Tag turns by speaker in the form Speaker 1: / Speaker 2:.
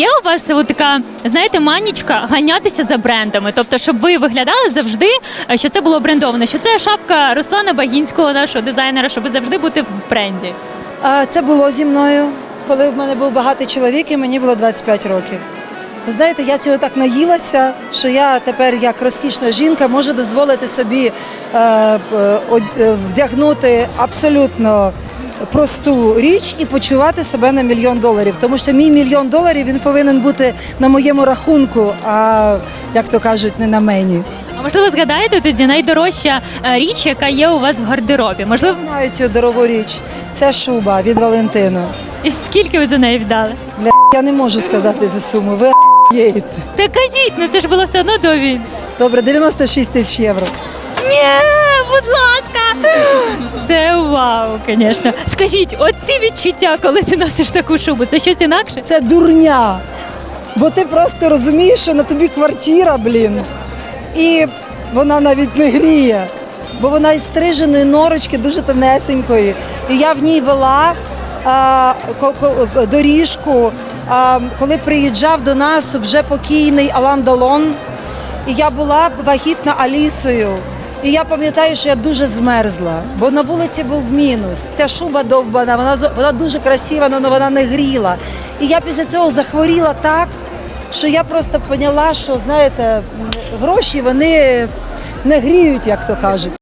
Speaker 1: Є у вас от така, знаєте, манічка ганятися за брендами, тобто, щоб ви виглядали завжди, е, що це було брендовано, що це шапка Руслана Багінського, нашого дизайнера, щоб завжди бути в бренді.
Speaker 2: Це було зі мною, коли в мене був багатий чоловік, і мені було 25 років. Ви знаєте, я цього так наїлася, що я тепер, як розкішна жінка, можу дозволити собі е, е, е, вдягнути абсолютно просту річ і почувати себе на мільйон доларів. Тому що мій мільйон доларів він повинен бути на моєму рахунку, а як то кажуть, не на мені.
Speaker 1: А можливо, згадаєте тоді найдорожча е, річ, яка є у вас в гардеробі?
Speaker 2: Я
Speaker 1: Можливо,
Speaker 2: знаю цю дорогу річ. Це шуба від Валентину.
Speaker 1: і скільки ви за неї віддали?
Speaker 2: Бля, я не можу сказати цю суму. Ви єєте.
Speaker 1: Та кажіть, ну це ж було все одно до війни.
Speaker 2: Добре, 96 тисяч євро.
Speaker 1: Ні, будь ласка. Це вау, звісно. Скажіть, оці відчуття, коли ти носиш таку шубу, це щось інакше?
Speaker 2: Це дурня. Бо ти просто розумієш, що на тобі квартира, блін. І вона навіть не гріє. Бо вона із стриженої норочки дуже тонесенької. І я в ній вела а, доріжку, а, коли приїжджав до нас вже покійний Алан Далон. І я була вагітна Алісою. І я пам'ятаю, що я дуже змерзла, бо на вулиці був мінус. Ця шуба довбана, вона вона дуже красива, але вона не гріла. І я після цього захворіла так, що я просто поняла, що знаєте, гроші вони не гріють, як то кажуть.